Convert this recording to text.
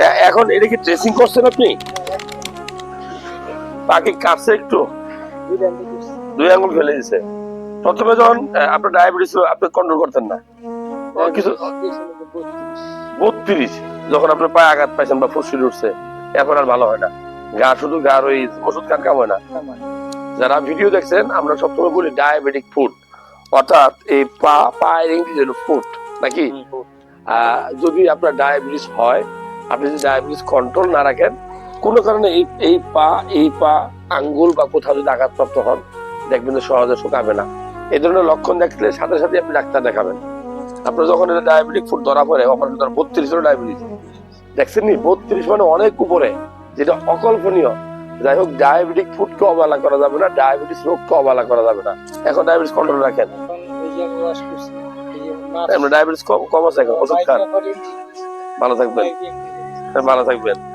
এখন এটা কি করছেন আপনি? একটু। দুই আঙুল ফেলে দিছে। প্রথমে যখন আপনার ডায়াবেটিস আপনি কন্ট্রোল করতেন না। কিছু বত্রিশ। যখন আপনার পায়ে আঘাত পাইছেন বা ফুসফুস উঠছে এখন আর ভালো হয় না। গা শুধু গা ওই ওষুধ খান কাম হয় না। যারা ভিডিও দেখছেন আমরা সবসময় বলি ডায়াবেটিক ফুড অর্থাৎ এই পা পায়ের ইংরেজি হলো ফুট নাকি? আহ, যদি আপনার ডায়াবেটিস হয় আপনি যদি ডায়াবেটিস কন্ট্রোল না রাখেন কোনো কারণে এই এই পা এই পা আঙ্গুল বা কোথাও যদি আঘাতপ্রাপ্ত হন দেখবেন যে সহজে শুকাবে না। এই ধরনের লক্ষণ দেখলে সাথে সাথে আপনি ডাক্তার দেখাবেন। আপনার যখন এটা ডায়াবেটিক ফুড ধরা পড়ে অপারেশন ধরা বত্রিশ হলো ডায়াবেটিস দেখছেন নি? বত্রিশ মানে অনেক উপরে যেটা অকল্পনীয়। যাই হোক ডায়াবেটিক ফুডকে অবহেলা করা যাবে না ডায়াবেটিস রোগকে অবহেলা করা যাবে না। এখন ডায়াবেটিস কন্ট্রোল রাখেন। ডায়াবেটিস কম কম আছে এখন ওষুধ খান। ভালো থাকবেন। ভালো থাকবেন।